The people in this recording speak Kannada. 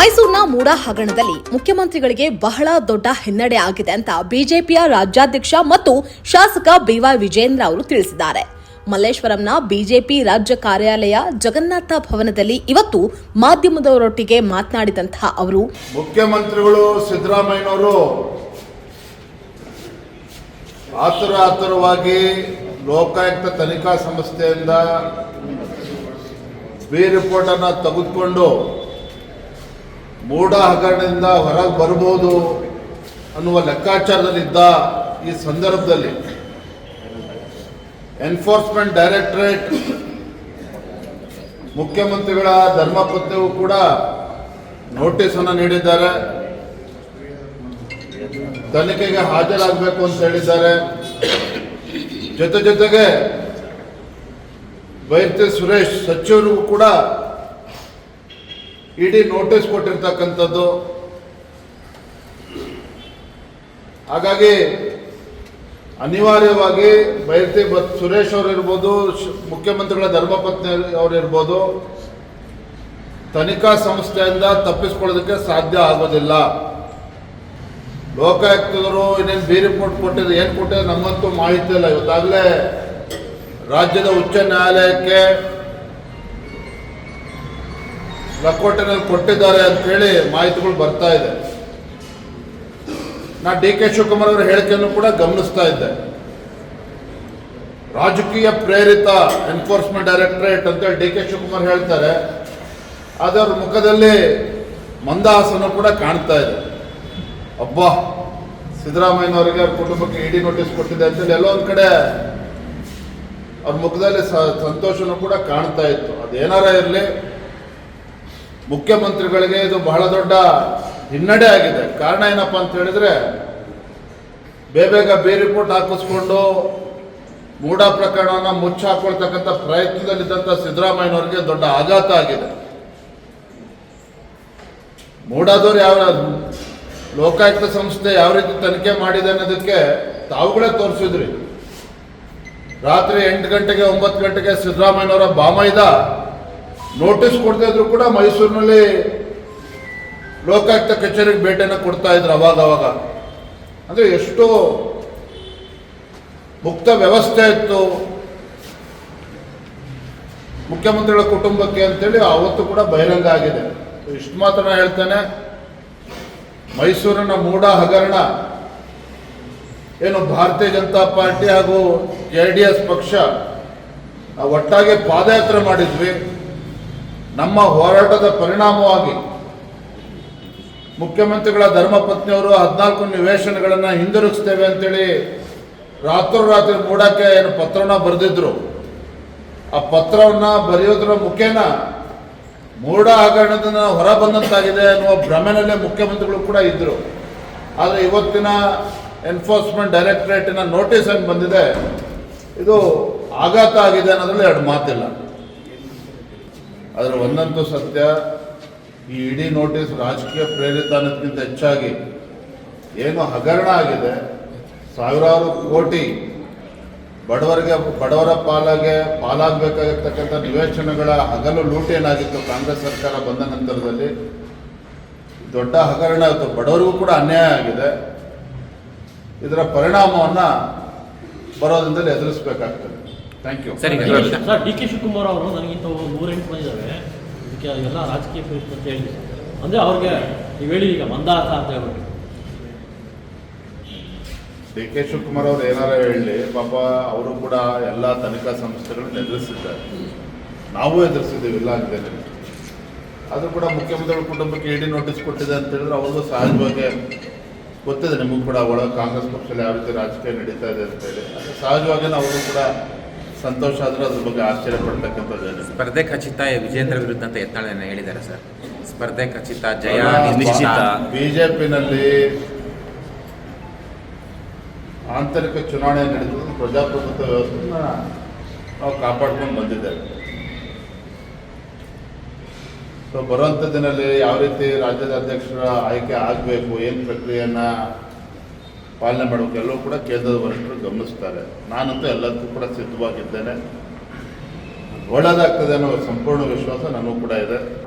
ಮೈಸೂರಿನ ಮೂಡ ಹಗರಣದಲ್ಲಿ ಮುಖ್ಯಮಂತ್ರಿಗಳಿಗೆ ಬಹಳ ದೊಡ್ಡ ಹಿನ್ನಡೆ ಆಗಿದೆ ಅಂತ ಬಿಜೆಪಿಯ ರಾಜ್ಯಾಧ್ಯಕ್ಷ ಮತ್ತು ಶಾಸಕ ಬಿವೈ ವಿಜೇಂದ್ರ ಅವರು ತಿಳಿಸಿದ್ದಾರೆ. ಮಲ್ಲೇಶ್ವರಂನ ಬಿಜೆಪಿ ರಾಜ್ಯ ಕಾರ್ಯಾಲಯ ಜಗನ್ನಾಥ ಭವನದಲ್ಲಿ ಇವತ್ತು ಮಾಧ್ಯಮದವರೊಟ್ಟಿಗೆ ಮಾತನಾಡಿದಂತಹ ಅವರು, ಮುಖ್ಯಮಂತ್ರಿಗಳು ಸಿದ್ದರಾಮಯ್ಯನವರು ಆತುರ ಆತುರವಾಗಿ ಲೋಕಾಯುಕ್ತ ತನಿಖಾ ಸಂಸ್ಥೆಯಿಂದ ಬಿ ರಿಪೋರ್ಟನ್ನು ತೆಗೆದುಕೊಂಡು ಮೂಢ ಹಗರಣದಿಂದ ಹೊರಗೆ ಬರ್ಬೋದು ಅನ್ನುವ ಲೆಕ್ಕಾಚಾರದಲ್ಲಿದ್ದ ಈ ಸಂದರ್ಭದಲ್ಲಿ ಎನ್ಫೋರ್ಸ್ಮೆಂಟ್ ಡೈರೆಕ್ಟರೇಟ್ ಮುಖ್ಯಮಂತ್ರಿಗಳ ಧರ್ಮಪತ್ನಿಗೂ ಕೂಡ ನೋಟಿಸನ್ನು ನೀಡಿದ್ದಾರೆ. ತನಿಖೆಗೆ ಹಾಜರಾಗಬೇಕು ಅಂತ ಹೇಳಿದ್ದಾರೆ. ಜೊತೆ ಜೊತೆಗೆ ವೈದ್ಯ ಸುರೇಶ್ ಸಚಿವರಿಗೂ ಕೂಡ ಇಡೀ ನೋಟಿಸ್ ಕೊಟ್ಟಿರ್ತಕ್ಕಂಥದ್ದು. ಹಾಗಾಗಿ ಅನಿವಾರ್ಯವಾಗಿ ಬೈರ್ತಿ ಬತ್ ಸುರೇಶ್ ಅವರು ಇರ್ಬೋದು ಮುಖ್ಯಮಂತ್ರಿಗಳ ಧರ್ಮಪತ್ನಿ ಅವರು ಇರ್ಬೋದು, ತನಿಖಾ ಸಂಸ್ಥೆಯಿಂದ ತಪ್ಪಿಸ್ಕೊಳ್ಳೋದಕ್ಕೆ ಸಾಧ್ಯ ಆಗೋದಿಲ್ಲ. ಲೋಕಾಯುಕ್ತದವರು ಇನ್ನೇನು ಬಿ ರಿಪೋರ್ಟ್ ಕೊಟ್ಟಿದ್ದು ಏನು ಕೊಟ್ಟಿದ್ದು ನಮ್ಮಂತೂ ಮಾಹಿತಿ ಇಲ್ಲ. ಇವತ್ತಾಗಲೇ ರಾಜ್ಯದ ಉಚ್ಚ ನ್ಯಾಯಾಲಯಕ್ಕೆ ಲಕೋಟೆನಲ್ಲಿ ಕೊಟ್ಟಿದ್ದಾರೆ ಅಂತೇಳಿ ಮಾಹಿತಿಗಳು ಬರ್ತಾ ಇದೆ. ನಾ ಡಿ ಕೆ ಶಿವಕುಮಾರ್ ಅವರ ಹೇಳಿಕೆಯನ್ನು ಕೂಡ ಗಮನಿಸ್ತಾ ಇದ್ದೆ. ರಾಜಕೀಯ ಪ್ರೇರಿತ ಎನ್ಫೋರ್ಸ್ಮೆಂಟ್ ಡೈರೆಕ್ಟರೇಟ್ ಅಂತೇಳಿ ಡಿ ಕೆ ಶಿವಕುಮಾರ್ ಹೇಳ್ತಾರೆ. ಅದರ ಮುಖದಲ್ಲಿ ಮಂದಹಾಸನ ಕೂಡ ಕಾಣ್ತಾ ಇದೆ. ಅಬ್ಬಾ, ಸಿದ್ದರಾಮಯ್ಯನವರಿಗೆ ಅವ್ರ ಕುಟುಂಬಕ್ಕೆ ಇಡಿ ನೋಟಿಸ್ ಕೊಟ್ಟಿದೆ ಅಂತೇಳಿ ಎಲ್ಲೋ ಒಂದು ಕಡೆ ಅವ್ರ ಮುಖದಲ್ಲಿ ಸಂತೋಷನೂ ಕೂಡ ಕಾಣ್ತಾ ಇತ್ತು. ಅದೇನಾರ ಇರಲಿ ಮುಖ್ಯಮಂತ್ರಿಗಳಿಗೆ ಇದು ಬಹಳ ದೊಡ್ಡ ಹಿನ್ನಡೆ ಆಗಿದೆ. ಕಾರಣ ಏನಪ್ಪ ಅಂತ ಹೇಳಿದ್ರೆ ಬೇಬೇಗ ಬೇರೆ ರಿಪೋರ್ಟ್ ಹಾಕಿಸ್ಕೊಂಡು ಮೂಢ ಪ್ರಕರಣವನ್ನು ಮುಚ್ಚಿ ಹಾಕೊಳ್ತಕ್ಕಂಥ ಪ್ರಯತ್ನದಲ್ಲಿದ್ದಂಥ ಸಿದ್ದರಾಮಯ್ಯನವರಿಗೆ ದೊಡ್ಡ ಆಘಾತ ಆಗಿದೆ. ಮೂಡಾದವ್ರು ಯಾವ ಲೋಕಾಯುಕ್ತ ಸಂಸ್ಥೆ ಯಾವ ರೀತಿ ತನಿಖೆ ಮಾಡಿದೆ ಅನ್ನೋದಕ್ಕೆ ತಾವುಗಳೇ ತೋರಿಸಿದ್ರಿ. ರಾತ್ರಿ ಎಂಟು ಗಂಟೆಗೆ, ಒಂಬತ್ತು ಗಂಟೆಗೆ ಸಿದ್ದರಾಮಯ್ಯನವರ ಬಾಮೈದ ನೋಟಿಸ್ ಕೊಡ್ತಾ ಇದ್ರು ಕೂಡ ಮೈಸೂರಿನಲ್ಲಿ ಲೋಕಾಯುಕ್ತ ಕಚೇರಿಗೆ ಭೇಟಿಯನ್ನು ಕೊಡ್ತಾ ಇದ್ರು ಅವಾಗ ಅವಾಗ. ಅಂದರೆ ಎಷ್ಟು ಮುಕ್ತ ವ್ಯವಸ್ಥೆ ಇತ್ತು. ಮುಖ್ಯಮಂತ್ರಿಗಳ ಕುಟುಂಬಕ್ಕೆ ಅಂತೇಳಿ ಅವತ್ತು ಕೂಡ ಬಹಿರಂಗ ಆಗಿದೆ. ಇಷ್ಟು ಮಾತ್ರ ಹೇಳ್ತೇನೆ. ಮೈಸೂರಿನ ಮೂಡ ಹಗರಣ ಏನು ಭಾರತೀಯ ಜನತಾ ಪಾರ್ಟಿ ಹಾಗೂ ಜೆ ಡಿ ಎಸ್ ಪಕ್ಷ ಒಟ್ಟಾಗಿ ಪಾದಯಾತ್ರೆ ಮಾಡಿದ್ವಿ. ನಮ್ಮ ಹೋರಾಟದ ಪರಿಣಾಮವಾಗಿ ಮುಖ್ಯಮಂತ್ರಿಗಳ ಧರ್ಮಪತ್ನಿಯವರು ಹದಿನಾಲ್ಕು ನಿವೇಶನಗಳನ್ನು ಹಿಂದಿರುಗಿಸ್ತೇವೆ ಅಂತೇಳಿ ರಾತ್ರೋರಾತ್ರಿ ಮೂಡಕ್ಕೆ ಏನು ಪತ್ರನ ಬರೆದಿದ್ರು. ಆ ಪತ್ರವನ್ನು ಬರೆಯೋದ್ರ ಮುಖೇನ ಮೂಢ ಹಗರಣದಿಂದ ಹೊರ ಬಂದಂತಾಗಿದೆ ಅನ್ನುವ ಭ್ರಮೆನಲ್ಲೇ ಮುಖ್ಯಮಂತ್ರಿಗಳು ಕೂಡ ಇದ್ದರು ಆದರೆ ಇವತ್ತಿನ ಎನ್ಫೋರ್ಸ್ಮೆಂಟ್ ಡೈರೆಕ್ಟರೇಟಿನ ನೋಟಿಸ್ ಏನು ಬಂದಿದೆ? ಇದು ಆಘಾತ ಆಗಿದೆ ಅನ್ನೋದ್ರಲ್ಲಿ ಎರಡು ಮಾತಿಲ್ಲ. ಅದರ ಒಂದಂತೂ ಸತ್ಯ, ಈ ಇಡೀ ನೋಟಿಸ್ ರಾಜಕೀಯ ಪ್ರೇರಿತ ಅನ್ನೋದಕ್ಕಿಂತ ಹೆಚ್ಚಾಗಿ ಏನು ಹಗರಣ ಆಗಿದೆ, ಸಾವಿರಾರು ಕೋಟಿ ಬಡವರಿಗೆ, ಬಡವರ ಪಾಲಾಗೆ ಪಾಲಾಗಬೇಕಾಗಿರ್ತಕ್ಕಂಥ ನಿವೇಶನಗಳ ಹಗಲು ಲೂಟಿ ಏನಾಗಿತ್ತು ಕಾಂಗ್ರೆಸ್ ಸರ್ಕಾರ ಬಂದ ನಂತರದಲ್ಲಿ. ದೊಡ್ಡ ಹಗರಣ ಆಯಿತು. ಬಡವರಿಗೂ ಕೂಡ ಅನ್ಯಾಯ ಆಗಿದೆ. ಇದರ ಪರಿಣಾಮವನ್ನು ಬರೋದ್ರಿಂದಲೇ ಎದುರಿಸಬೇಕಾಗ್ತದೆ. ಥ್ಯಾಂಕ್ ಯು ಸರಿ ಸರ್ ಡಿ ಕೆ ಶಿವಕುಮಾರ್ ಅವರು ನನಗಿಂತ ಮೂರೆಂಟು ಬಂದಿದ್ದಾವೆ ಇದಕ್ಕೆ ಎಲ್ಲ ರಾಜಕೀಯ ಪ್ರೇರಿತ ಅಂತ ಹೇಳಿ. ಅಂದರೆ ಅವ್ರಿಗೆ ನೀವು ಹೇಳಿ ಈಗ ಮಂದಾಸ ಅಂತ ಹೇಳ್ಬಿಟ್ಟು. ಡಿ ಕೆ ಶಿವಕುಮಾರ್ ಅವ್ರು ಏನಾರ ಹೇಳಿ ಪಾಪ ಅವರು ಕೂಡ ಎಲ್ಲ ತನಿಖಾ ಸಂಸ್ಥೆಗಳನ್ನ ಎದುರಿಸಿದ್ದಾರೆ. ನಾವು ಎದುರಿಸಿದ್ದೀವಿ ಇಲ್ಲ ಅಂತೇಳಿ ಆದರೂ ಕೂಡ ಮುಖ್ಯಮಂತ್ರಿಗಳ ಕುಟುಂಬಕ್ಕೆ ಇಡಿ ನೋಟಿಸ್ ಕೊಟ್ಟಿದೆ ಅಂತ ಹೇಳಿದ್ರೆ ಅವ್ರಿಗೂ ಸಹಜವಾಗಿ ಗೊತ್ತಿದೆ. ನಿಮಗೂ ಕೂಡ ಒಳಗೆ ಕಾಂಗ್ರೆಸ್ ಪಕ್ಷದಲ್ಲಿ ಯಾವ ರೀತಿ ರಾಜಕೀಯ ನಡೀತಾ ಇದೆ ಅಂತೇಳಿ ಅದು ಸಹಜವಾಗಿ ಅವರು ಕೂಡ ಸಂತೋಷ ಆದರೆ ಅದ್ರ ಬಗ್ಗೆ ಆಶ್ಚರ್ಯ ಪಡ್ತಕ್ಕಂಥದ್ದು ಸ್ಪರ್ಧೆ ಖಚಿತ ವಿಜೇಂದ್ರ ವಿರುದ್ಧ ಅಂತ ಯತ್ನಾಳನ್ನ ಹೇಳಿದ್ದಾರೆ ಸರ್. ಸ್ಪರ್ಧೆ ಖಚಿತ ಜಯ ನಿಶ್ಚಿತ. ಬಿಜೆಪಿನಲ್ಲಿ ಆಂತರಿಕ ಚುನಾವಣೆ ನಡೆದು ಪ್ರಜಾಪ್ರಭುತ್ವ ವ್ಯವಸ್ಥೆನ ನಾವು ಕಾಪಾಡ್ಕೊಂಡು ಬಂದಿದ್ದೇವೆ ಸೊ ಬರುವಂಥ ದಿನದಲ್ಲಿ ಯಾವ ರೀತಿ ರಾಜ್ಯದ ಅಧ್ಯಕ್ಷರ ಆಯ್ಕೆ ಆಗಬೇಕು ಏನು ಪ್ರಕ್ರಿಯೆಯನ್ನು ಪಾಲನೆ ಮಾಡಬೇಕು ಎಲ್ಲವೂ ಕೂಡ ಕೇಂದ್ರದ ವರಿಷ್ಠರು ಗಮನಿಸ್ತಾರೆ. ನಾನಂತೂ ಎಲ್ಲದಕ್ಕೂ ಕೂಡ ಸಿದ್ಧವಾಗಿದ್ದೇನೆ. ಒಳ್ಳೆಯದಾಗ್ತದೆ ಅನ್ನೋ ಸಂಪೂರ್ಣ ವಿಶ್ವಾಸ ನನಗೂ ಕೂಡ ಇದೆ.